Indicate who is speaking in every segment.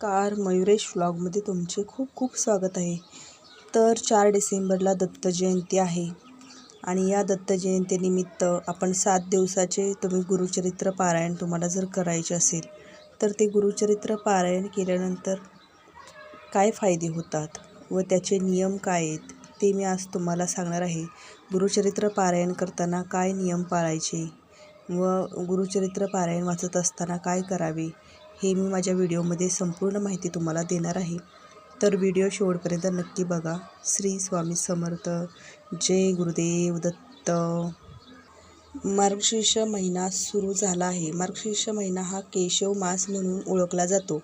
Speaker 1: नमस्कार मयुरेश व्लॉगमध्ये तुमचे खूप खूप स्वागत आहे. तर चार डिसेंबरला दत्तजयंती आहे आणि या दत्तजयंतीनिमित्त आपण सात दिवसाचे तुम्ही गुरुचरित्र पारायण तुम्हाला जर करायचे असेल तर ते गुरुचरित्र पारायण केल्यानंतर काय फायदे होतात व त्याचे नियम काय आहेत ते मी आज तुम्हाला सांगणार आहे. गुरुचरित्र पारायण करताना काय नियम पाळायचे व गुरुचरित्र पारायण वाचत असताना काय करावे हे मी माझ्या व्हिडिओमध्ये संपूर्ण माहिती तुम्हाला देणार आहे. तर व्हिडिओ शेवटपर्यंत नक्की बघा. श्री स्वामी समर्थ. जय गुरुदेव दत्त. मार्गशीर्ष महिना सुरू झाला आहे. मार्गशीर्ष महिना हा केशव मास म्हणून ओळखला जातो.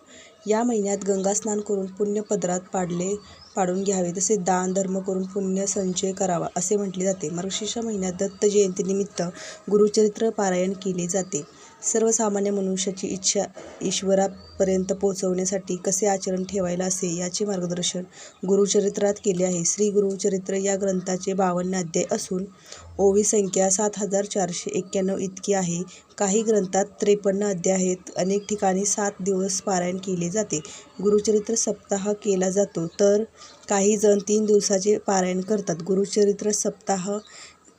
Speaker 1: या महिन्यात गंगास्नान करून पुण्य पदरात पाडले पाडून घ्यावे तसे दान धर्म करून पुण्य संचय करावा असे म्हटले जाते. मार्गशीर्ष महिन्यात दत्त जयंतीनिमित्त गुरुचरित्र पारायण केले जाते. सर्वसामान्य मनुष्याची इच्छा ईश्वरापर्यंत पोहोचवण्यासाठी कसे आचरण ठेवायला असे याचे मार्गदर्शन गुरुचरित्रात केले आहे. श्री गुरुचरित्र या ग्रंथाचे बावन्न अध्याय असून ओवी संख्या सात हजार चारशे एक्क्याण्णव इतकी आहे. काही ग्रंथात त्रेपन्न अध्याय आहेत. अनेक ठिकाणी सात दिवस पारायण केले जाते. गुरुचरित्र सप्ताह केला जातो. तर काही जण तीन दिवसाचे पारायण करतात. गुरुचरित्र सप्ताह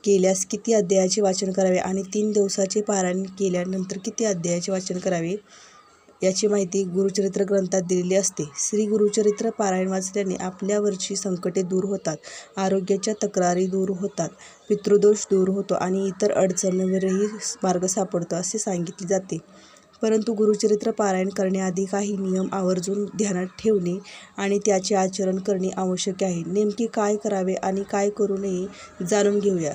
Speaker 1: केल्यास किती अध्यायाचे वाचन करावे आणि तीन दिवसाचे पारायण केल्यानंतर किती अध्यायाचे वाचन करावे याची माहिती गुरुचरित्र ग्रंथात दिलेली असते. श्री गुरुचरित्र पारायण वाचल्याने आपल्यावरची संकटे दूर होतात आरोग्याच्या तक्रारी दूर होतात पितृदोष दूर होतो आणि इतर अडचणीवरही मार्ग सापडतो असे सांगितले जाते. परंतु गुरुचरित्र पारायण करण्याआधी काही नियम आवर्जून ध्यानात ठेवणे आणि त्याचे आचरण करणे आवश्यक आहे. नेमके काय करावे आणि काय करू नये जाणून घेऊया.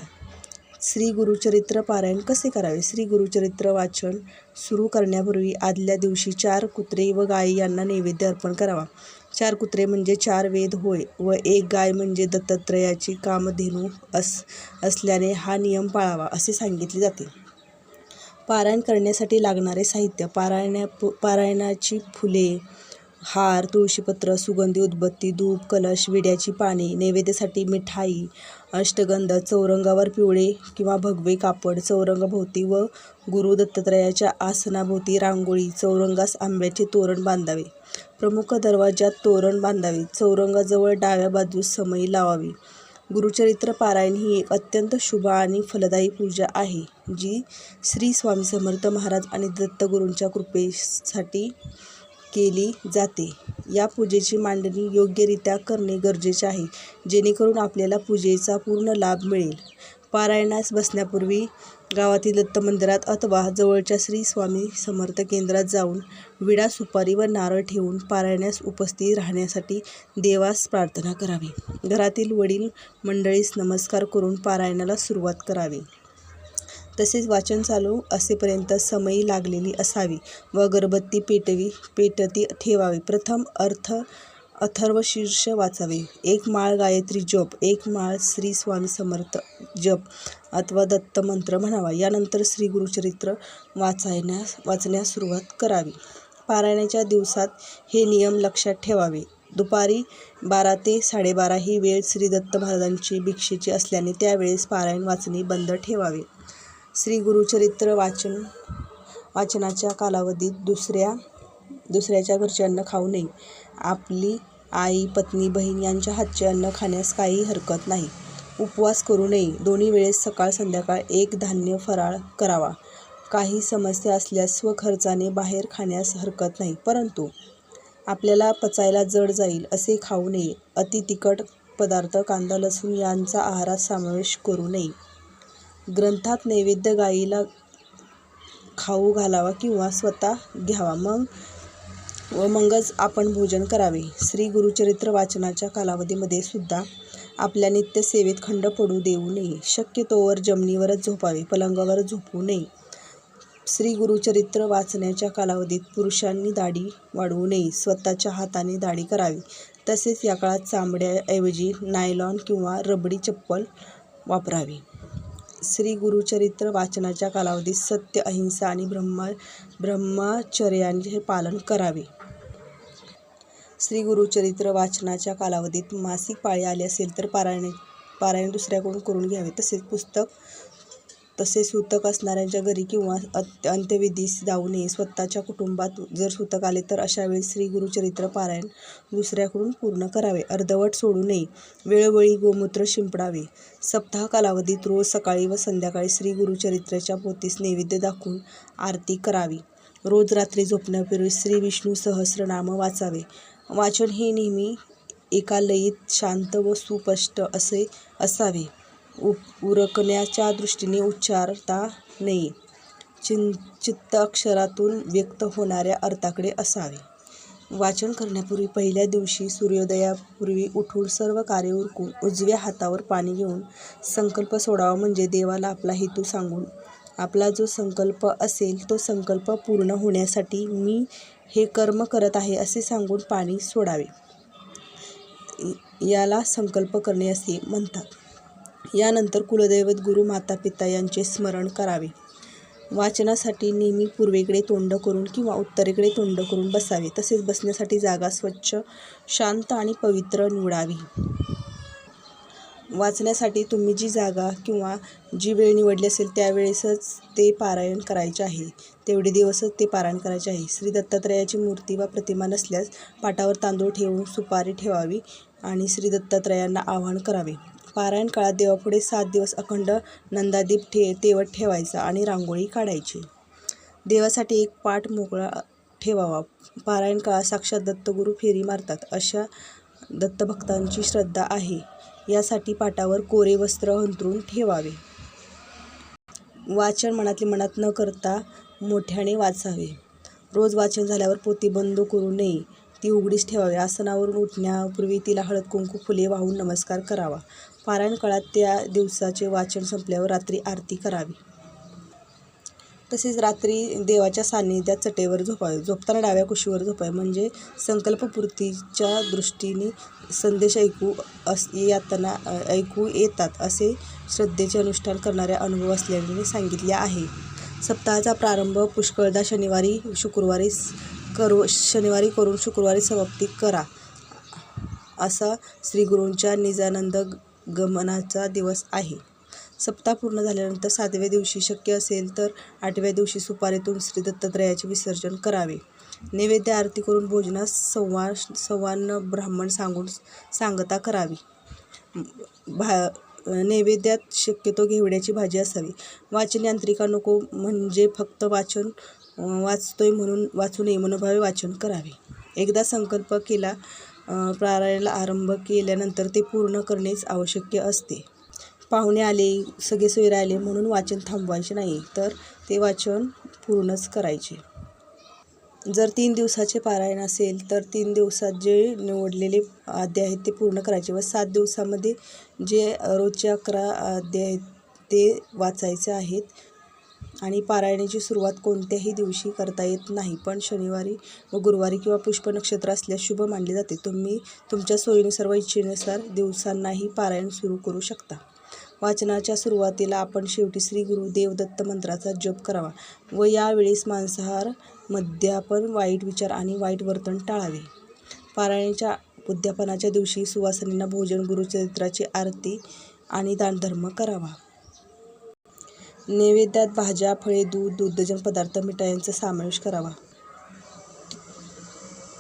Speaker 1: श्री गुरुचरित्र पारायण कसे करावे? श्री गुरुचरित्र वाचन सुरू करण्यापूर्वी आदल्या दिवशी चार कुत्रे व गाय यांना नैवेद्य अर्पण करावा. चार कुत्रे म्हणजे चार वेद होय व एक गाय म्हणजे दत्तात्रयाची कामधेनू अस असल्याने हा नियम पाळावा असे सांगितले जाते. पारायण करण्यासाठी लागणारे साहित्य पारायण्या पारायणाची फुले हार तुळशीपत्र सुगंधी उदबत्ती धूप कलश विड्याची पाने नैवेद्यासाठी मिठाई अष्टगंध चौरंगावर पिवळे किंवा भगवे कापड चौरंगाभोवती व गुरु दत्तात्रयाच्या आसनाभोवती रांगोळी चौरंगास आंब्याचे तोरण बांधावे. प्रमुख दरवाज्यात तोरण बांधावे. चौरंगाजवळ डाव्या बाजूस समई लावावी. गुरुचरित्र पारायण ही एक अत्यंत शुभ आणि फलदायी पूजा आहे जी श्री स्वामी समर्थ महाराज आणि दत्तगुरूंच्या कृपेसाठी केली जाते. या पूजेची मांडणी योग्यरित्या करणे गरजेचे आहे जेणेकरून आपल्याला पूजेचा पूर्ण लाभ मिळेल. पारायणास बसण्यापूर्वी गावातील दत्त मंदिरात अथवा जवळच्या श्री स्वामी समर्थ केंद्रात जाऊन विडा सुपारी व नारळ ठेवून पारायणास उपस्थित राहण्यासाठी देवास प्रार्थना करावी. घरातील वडील मंडळीस नमस्कार करून पारायणाला सुरुवात करावी. तसेच वाचन चालू असेपर्यंत समयी लागलेली असावी व अगरबत्ती पेटवी पेटती ठेवावी. प्रथम अर्थ अथर्वशीर्ष वाचावे. एक माळ गायत्री जप एक माळ श्री स्वामी समर्थ जप अथवा दत्त मंत्र म्हणावा. यानंतर श्री गुरुचरित्र वाचायण्यास वाचण्यास सुरुवात करावी. पारायणाच्या दिवसात हे नियम लक्षात ठेवावे. दुपारी बारा ते साडेबारा ही वेळ श्री दत्त महाराजांची भिक्षेची असल्याने त्यावेळेस पारायण वाचणे बंद ठेवावे. श्री गुरुचरित्र वाचन वाचनाच्या कालावधीत दुसऱ्या दुसऱ्याच्या घरचे अन्न खाऊ नये. आपली आई पत्नी बहीण यांच्या हातचे अन्न खाण्यास काही हरकत नाही. उपवास करू नये. दोन्ही वेळेस सकाळ संध्याकाळ एक धान्य फराळ करावा. काही समस्या असल्यास स्वखर्चाने बाहेर खाण्यास हरकत नाही. परंतु आपल्याला पचायला जड जाईल असे खाऊ नये. अति तिखट पदार्थ कांदा लसूण यांचा आहारात समावेश करू नये. ग्रंथात नैवेद्य गाईला खाऊ घालावा किंवा स्वतः घ्यावा. मग व मगच आपण भोजन करावे. श्री गुरुचरित्र वाचनाच्या कालावधीमध्ये सुद्धा आपल्या नित्यसेवेत खंड पडू देऊ नये. शक्यतोवर जमिनीवरच झोपावे पलंगावर झोपू नये. श्री गुरुचरित्र वाचण्याच्या कालावधीत पुरुषांनी दाढी वाढवू नये. स्वतःच्या हाताने दाढी करावी. तसेच या काळात चांबड्याऐवजी नायलॉन किंवा रबडी चप्पल वापरावी. श्री गुरुचरित्र वाचनाच्या कालावधीत सत्य अहिंसा आणि ब्रह्मा ब्रह्मचर्याचे पालन करावे. श्री गुरुचरित्र वाचनाच्या कालावधीत मासिक पाळी आली असेल तर पारायण पारायण दुसऱ्याकडून करून घ्यावे. तसेच पुस्तक तसे सूतक असणाऱ्यांच्या घरी किंवा अत अंत्यविधीस जाऊ नये. स्वतःच्या कुटुंबात जर सूतक आले तर अशा वेळी श्री गुरुचरित्र पारायण दुसऱ्याकडून पूर्ण करावे. अर्धवट सोडू नये. वेळोवेळी गोमूत्र शिंपडावे. सप्ताह कालावधीत रोज सकाळी व संध्याकाळी श्री गुरुचरित्राच्या पोतीस नैवेद्य दाखवून आरती करावी. रोज रात्री झोपण्यापूर्वी श्री विष्णू सहस्रनाम वाचावे. वाचन हे नेहमी एका लयीत शांत व सुस्पष्ट असे असावे. उ उरकण्याच्या दृष्टीने उच्चारता नये चिं चित्त अक्षरातून व्यक्त होणाऱ्या अर्थाकडे असावे. वाचन करण्यापूर्वी पहिल्या दिवशी सूर्योदयापूर्वी उठून सर्व कार्य उरकून उजव्या हातावर पाणी घेऊन संकल्प सोडावा म्हणजे देवाला आपला हेतू सांगून. आपला जो संकल्प असेल तो संकल्प पूर्ण होण्यासाठी मी हे कर्म करत आहे असे सांगून पाणी सोडावे. याला संकल्प करणे असे म्हणतात. यानंतर कुलदैवत गुरु माता पिता यांचे स्मरण करावे. वाचनासाठी नेहमी पूर्वेकडे तोंड करून किंवा उत्तरेकडे तोंड करून बसावे. तसेच बसण्यासाठी जागा स्वच्छ शांत आणि पवित्र निवडावी. वाचण्यासाठी तुम्ही जी जागा किंवा जी वेळ निवडली असेल त्यावेळेसच ते पारायण करायचे आहे. तेवढे दिवसच ते पारायण करायचे आहे. श्री दत्तात्रयाची मूर्ती वा प्रतिमा नसल्यास पाटावर तांदूळ ठेवून सुपारी ठेवावी आणि श्री दत्तात्रयांना आवाहन करावे. पारायण काळात देवापुढे सात दिवस अखंड नंदादीप ठे तेवत ठेवायचा आणि रांगोळी काढायची. देवासाठी एक पाठ मोकळा ठेवावा. पारायण काळात साक्षात दत्तगुरू फेरी मारतात. अशा दत्तभक्तांची श्रद्धा आहे. यासाठी पाटावर कोरे वस्त्र अंथरून ठेवावे. वाचन मनातली मनात न करता मोठ्याने वाचावे. रोज वाचन झाल्यावर पोती बंद करू नये. ती उघडीच ठेवावी. आसनावरून उठण्यापूर्वी तिला हळद कुंकू फुले वाहून नमस्कार करावा. पारायण काळात त्या दिवसाचे वाचन संपल्यावर रात्री आरती करावी. तसेच रात्री देवाच्या सान्निध्यात चटेवर झोपावे. झोपताना डाव्या कुशीवर झोपावे. म्हणजे संकल्पपूर्तीच्या दृष्टीने संदेश ऐकू अस येताना ऐकू येतात असे श्रद्धेचे अनुष्ठान करणाऱ्या अनुभव असल्याने सांगितले आहे. सप्ताहाचा प्रारंभ पुष्कळदा शनिवारी शुक्रवारी करू शनिवारी करून शुक्रवारी समाप्ती करा असा श्रीगुरूंच्या निजानंद गमनाचा दिवस आहे. सप्ताह पूर्ण झाल्यानंतर सातव्या दिवशी शक्य असेल तर आठव्या दिवशी सुपारीतून श्री दत्तात्रयाचे विसर्जन करावे. नैवेद्य आरती करून भोजनास संवा संवान ब्राह्मण सांगून सांगता करावी. भा नैवेद्यात शक्यतो घेवड्याची भाजी असावी. वाचन यांत्रिका नको म्हणजे फक्त वाचन वाचतोय म्हणून वाचू नये मनोभावे वाचन करावे. एकदा संकल्प केला प्रारायणाला आरंभ केल्यानंतर ते पूर्ण करणेच आवश्यक असते. पाहुणे आले सगळे सोयरे आले म्हणून वाचन थांबवायचे नाही तर ते वाचन पूर्णच करायचे. जर तीन दिवसाचे पारायण असेल तर तीन दिवसात जे निवडलेले अध्याय आहेत ते पूर्ण करायचे व सात दिवसामध्ये जे रोजचे अकरा अध्याय आहेत ते वाचायचे आहेत. आणि पारायणाची सुरुवात कोणत्याही दिवशी करता येत नाही पण शनिवारी व गुरुवारी किंवा पुष्प नक्षत्र असल्यास शुभ मानले जाते. तुम्ही तुमच्या सोयीनुसार व इच्छेनुसार दिवसांनाही पारायण सुरू करू शकता. वाचनाच्या सुरुवातीला आपण शेवटी श्री गुरु देवदत्त मंत्राचा जप करावा व यावेळेस मांसाहार मद्यापन वाईट विचार आणि वाईट वर्तन टाळावे. पारायणाच्या उद्यापनाच्या दिवशी सुवासिनींना भोजन गुरुचरित्राची आरती आणि दानधर्म करावा. नैवेद्यात भाज्या फळे दूध दुग्धजन्य पदार्थ मिठायांचा समावेश करावा.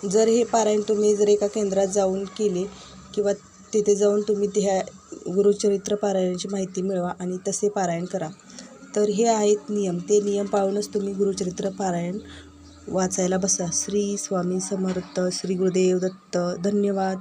Speaker 1: जर हे पारायण तुम्ही जर एका केंद्रात जाऊन केले किंवा तिथे जाऊन तुम्ही ध्या गुरुचरित्र पारायणाची माहिती मिळवा आणि तसे पारायण करा. तर हे आहेत नियम. ते नियम पाळूनच तुम्ही गुरुचरित्र पारायण वाचायला बसा. श्री स्वामी समर्थ श्री गुरुदेव दत्त धन्यवाद.